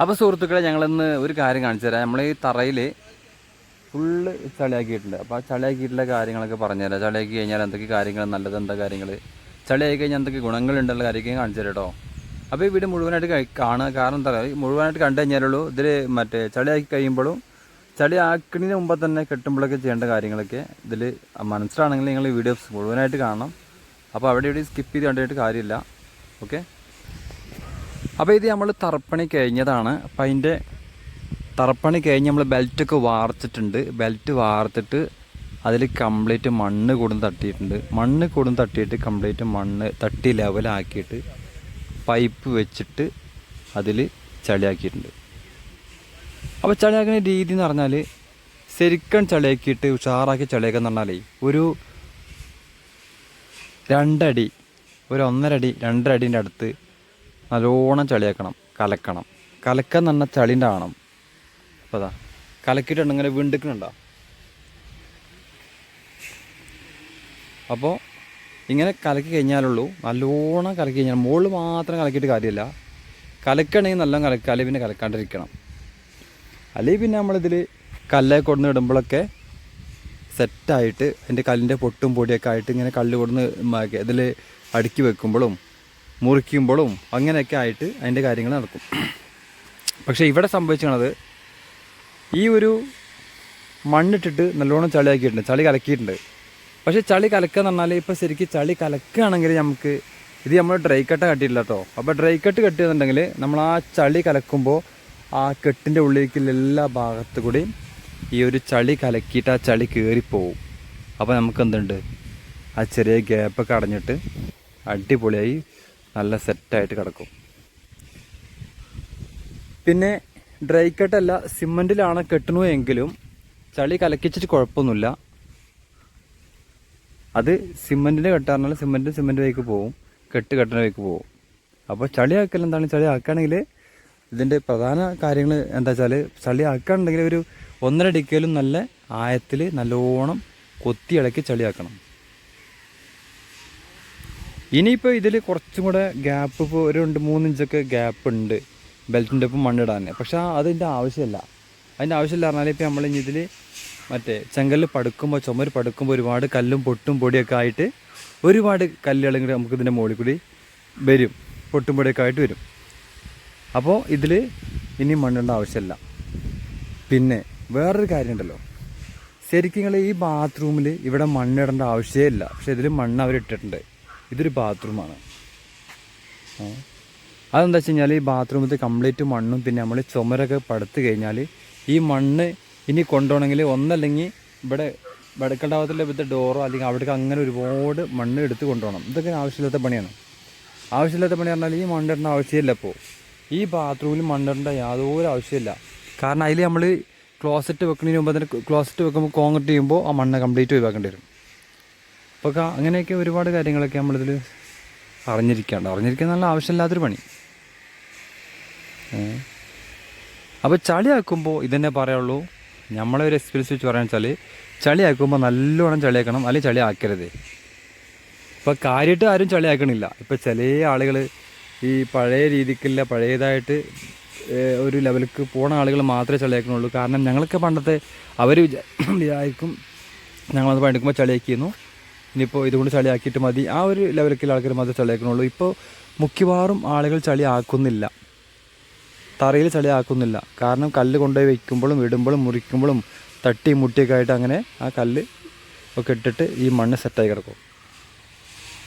അപ്പോൾ സുഹൃത്തുക്കളെ ഞങ്ങളിന്ന് ഒരു കാര്യം കാണിച്ചു തരാം. നമ്മൾ ഈ തറയിൽ ഫുള്ള് ചളിയാക്കിയിട്ടുണ്ട്. അപ്പോൾ ആ ചളിയാക്കിയിട്ടുള്ള കാര്യങ്ങളൊക്കെ പറഞ്ഞുതരാം. ചളിയാക്കി കഴിഞ്ഞാൽ എന്തൊക്കെ കാര്യങ്ങൾ നല്ലത് എന്താ കാര്യങ്ങൾ ചളിയാക്കി കഴിഞ്ഞാൽ എന്തൊക്കെ ഗുണങ്ങൾ ഗുണങ്ങളുണ്ടുള്ള കാര്യമൊക്കെ കാണിച്ചു തരാം കേട്ടോ അപ്പോൾ ഈ വീട് മുഴുവനായിട്ട് കാണുക. കാരണം എന്താ പറയുക? മുഴുവനായിട്ട് കണ്ടു കഴിഞ്ഞാലുള്ളൂ ഇതിൽ മറ്റേ ചളിയാക്കി കഴിയുമ്പോഴും ചളി ആക്കുന്നതിന് മുമ്പ് തന്നെ കെട്ടുമ്പോഴൊക്കെ ചെയ്യേണ്ട കാര്യങ്ങളൊക്കെ ഇതിൽ മനസ്സിലാണെങ്കിൽ നിങ്ങൾ ഈ വീഡിയോസ് മുഴുവനായിട്ട് കാണണം. അപ്പോൾ അവിടെ ഇവിടെ സ്കിപ്പ് ചെയ്ത് കണ്ടിട്ട് കാര്യമില്ല. ഓക്കെ അപ്പോൾ ഇത് നമ്മൾ തറപ്പണി കഴിഞ്ഞതാണ്. അപ്പം അതിന്റെ തറപ്പണി കഴിഞ്ഞ് നമ്മൾ ബെൽറ്റൊക്കെ വാർത്തിട്ടുണ്ട്. ബെൽറ്റ് വാർത്തിട്ട് അതിൽ കംപ്ലീറ്റ് മണ്ണ് കൂടും തട്ടിയിട്ടുണ്ട്. മണ്ണ് കൂടും തട്ടിയിട്ട് കംപ്ലീറ്റ് മണ്ണ് തട്ടി ലെവലാക്കിയിട്ട് പൈപ്പ് വെച്ചിട്ട് അതിൽ ചളിയാക്കിയിട്ടുണ്ട്. അപ്പോൾ ചളിയാക്കുന്ന രീതി എന്ന് പറഞ്ഞാൽ ശരിക്കും ചളിയാക്കിയിട്ട് ഉഷാറാക്കി ചളിയാക്കുക എന്ന് പറഞ്ഞാലേ ഒരു രണ്ടടി ഒരു ഒന്നരടി രണ്ടരടീന്റെ അടുത്ത് നല്ലോണം ചളിയാക്കണം. കലക്കണം. കലക്കാൻ നല്ല ചളിന്റെ ആണം. അപ്പോൾ അതാ കലക്കിയിട്ടുണ്ട് ഇങ്ങനെ വീണ്ടിക്കണുണ്ടോ അപ്പോൾ ഇങ്ങനെ കലക്കി കഴിഞ്ഞാലുള്ളൂ നല്ലോണം കലക്കി കഴിഞ്ഞാൽ മുകളിൽ മാത്രം കലക്കിയിട്ട് കാര്യമില്ല. കലക്കണമെങ്കിൽ നല്ല കലക്കുക അല്ലെങ്കിൽ പിന്നെ കലക്കാണ്ടിരിക്കണം. അല്ലെങ്കിൽ പിന്നെ നമ്മളിതിൽ കല്ലേ കൊടുന്ന് ഇടുമ്പോഴൊക്കെ സെറ്റായിട്ട് അതിന്റെ കല്ലിന്റെ പൊട്ടും പൊടിയൊക്കെ ആയിട്ട് ഇങ്ങനെ കല്ല് കൊടുന്ന് ഇതിൽ അടുക്കി വെക്കുമ്പോഴും മുറിക്കുമ്പോഴും അങ്ങനെയൊക്കെ ആയിട്ട് അതിന്റെ കാര്യങ്ങൾ നടക്കും. പക്ഷേ ഇവിടെ സംഭവിച്ചത് ഈ ഒരു മണ്ണിട്ടിട്ട് നല്ലോണം ചളിയാക്കിയിട്ടുണ്ട് ചളി കലക്കിയിട്ടുണ്ട്. പക്ഷേ ചളി കലക്കുക എന്ന് പറഞ്ഞാൽ ഇപ്പോൾ ശരിക്കും ചളി കലക്കുകയാണെങ്കിൽ നമുക്ക് ഇത് നമ്മൾ ഡ്രൈ കട്ട കട്ടിയില്ല കേട്ടോ. അപ്പോൾ ഡ്രൈ കട്ട് കെട്ടിയെന്നുണ്ടെങ്കിൽ നമ്മൾ ആ ചളി കലക്കുമ്പോൾ ആ കെട്ടിന്റെ ഉള്ളിലേക്കുള്ള എല്ലാ ഭാഗത്തു കൂടിയും ഈ ഒരു ചളി കലക്കിയിട്ട് ആ ചളി കയറിപ്പോവും. അപ്പോൾ നമുക്ക് എന്തുണ്ട്? ആ ചെറിയ ഗ്യാപ്പൊക്കെ അടഞ്ഞിട്ട് അടിപൊളിയായി നല്ല സെറ്റായിട്ട് കിടക്കും. പിന്നെ ഡ്രൈ കട്ടല്ല സിമന്റിലാണ് കെട്ടണു എങ്കിലും ചളി കലക്കിച്ചിട്ട് കുഴപ്പമൊന്നുമില്ല. അത് സിമന്റിന്റെ കെട്ടാറിനാൽ സിമന്റ് സിമന്റ് വഴിക്ക് പോവും കെട്ട് കെട്ടണ വഴിക്ക് പോവും. അപ്പോൾ ചളി ആക്കൽ എന്താണ്? ചളി ആക്കുകയാണെങ്കിൽ ഇതിന്റെ പ്രധാന കാര്യങ്ങൾ എന്താ വെച്ചാൽ ചളി ആക്കുകയാണെങ്കിൽ ഒരു ഒന്നര ഡിക്കയിലും നല്ല ആയത്തിൽ നല്ലോണം കൊത്തി ഇളക്കി ചളിയാക്കണം ഇനിയിപ്പോൾ ഇതിൽ കുറച്ചും കൂടെ ഗ്യാപ്പ് ഇപ്പോൾ ഒരു രണ്ട് മൂന്ന് ഇഞ്ചൊക്കെ ഗ്യാപ്പ് ഉണ്ട്. ബെൽറ്റിന്റെ ഒപ്പം മണ്ണിടാൻ പക്ഷേ അതിന്റെ ആവശ്യമില്ല. അതിന്റെ ആവശ്യമില്ല പറഞ്ഞാൽ ഇപ്പോൾ നമ്മൾ ഇനി ഇതിൽ മറ്റേ ചെങ്കല്ല് പടുക്കുമ്പോൾ ചുമര് പടുക്കുമ്പോൾ ഒരുപാട് കല്ലും പൊട്ടും പൊടിയൊക്കെ ആയിട്ട് ഒരുപാട് കല്ലുകളും കൂടി നമുക്ക് ഇതിന്റെ മുകളിൽ കൂടി വരും. പൊട്ടും പൊടിയൊക്കെ ആയിട്ട് വരും. അപ്പോൾ ഇതിൽ ഇനി മണ്ണിടേണ്ട ആവശ്യമില്ല. പിന്നെ വേറൊരു കാര്യമുണ്ടല്ലോ ശരിക്കും നിങ്ങൾ ഈ ബാത്റൂമിൽ ഇവിടെ മണ്ണിടേണ്ട ആവശ്യമില്ല പക്ഷേ ഇതിൽ മണ്ണ് അവർ ഇട്ടിട്ടുണ്ട്. ഇതൊരു ബാത്റൂമാണ്. അതെന്താ വെച്ച് കഴിഞ്ഞാൽ ഈ ബാത്റൂമിൽ കംപ്ലീറ്റ് മണ്ണും പിന്നെ നമ്മൾ ചുമരൊക്കെ പടുത്തു കഴിഞ്ഞാൽ ഈ മണ്ണ് ഇനി കൊണ്ടുപോകണമെങ്കിൽ ഒന്നല്ലെങ്കിൽ ഇവിടെ വടക്കണ്ടാവത്തിലെ ഇവിടുത്തെ ഡോറോ അല്ലെങ്കിൽ അവിടേക്ക് അങ്ങനെ ഒരുപാട് മണ്ണ് എടുത്ത് കൊണ്ടുപോകണം. ഇതൊക്കെ ആവശ്യമില്ലാത്ത പണിയാണ്. ആവശ്യമില്ലാത്ത പണി പറഞ്ഞാൽ ഈ മണ്ണിടേണ്ട ആവശ്യമില്ല ഇപ്പോൾ ഈ ബാത്റൂമിൽ മണ്ണിടേണ്ട യാതൊരു ആവശ്യമില്ല. കാരണം അതിൽ നമ്മൾ ക്ലോസറ്റ് വെക്കുന്നതിന് മുമ്പ് തന്നെ ക്ലോസറ്റ് വെക്കുമ്പോൾ കോൺക്രീറ്റ് ചെയ്യുമ്പോൾ ആ മണ്ണ് കംപ്ലീറ്റ് ഒഴിവാക്കേണ്ടി വരും. അപ്പോൾ അങ്ങനെയൊക്കെ ഒരുപാട് കാര്യങ്ങളൊക്കെ നമ്മളിതിൽ അറിഞ്ഞിരിക്കാണ്ട്. അറിഞ്ഞിരിക്കാൻ നല്ല ആവശ്യമില്ലാത്തൊരു പണി. അപ്പോൾ ചളിയാക്കുമ്പോൾ ഇതന്നെ പറയുള്ളൂ. നമ്മളെ ഒരു എക്സ്പീരിയൻസ് വെച്ച് പറയാന്ന് വെച്ചാൽ ചളിയാക്കുമ്പോൾ നല്ലോണം ചളിയാക്കണം. അല്ലെങ്കിൽ ചളിയാക്കരുത് ഇപ്പോൾ കാര്യമായിട്ട് ആരും ചളിയാക്കണില്ല. ഇപ്പോൾ ചില ആളുകൾ ഈ പഴയ രീതിക്കില്ല പഴയതായിട്ട് ഒരു ലെവലിക്ക് പോണ ആളുകൾ മാത്രമേ ചളിയാക്കണുള്ളൂ. കാരണം ഞങ്ങളൊക്കെ പണ്ടത്തെ അവർ വിചാരിക്കും ഞങ്ങളത് പണിക്കുമ്പോൾ ചളിയാക്കിയിരുന്നു. ഇനിയിപ്പോൾ ഇതുകൊണ്ട് ചളിയാക്കിയിട്ട് മതി. ആ ഒരു ലെവലിലേക്കുള്ള ആൾക്കാർ മാത്രമേ ചളിയാക്കണുള്ളൂ. ഇപ്പോൾ മുഖ്യവാറും ആളുകൾ ചളി ആക്കുന്നില്ല തറയിൽ ചളി ആക്കുന്നില്ല കാരണം കല്ല് കൊണ്ടുപോയി വെക്കുമ്പോഴും ഇടുമ്പോഴും മുറിക്കുമ്പോഴും തട്ടി മുട്ടിയൊക്കെ ആയിട്ട് അങ്ങനെ ആ കല്ല് ഒക്കെ ഇട്ടിട്ട് ഈ മണ്ണ് സെറ്റായി കിടക്കും.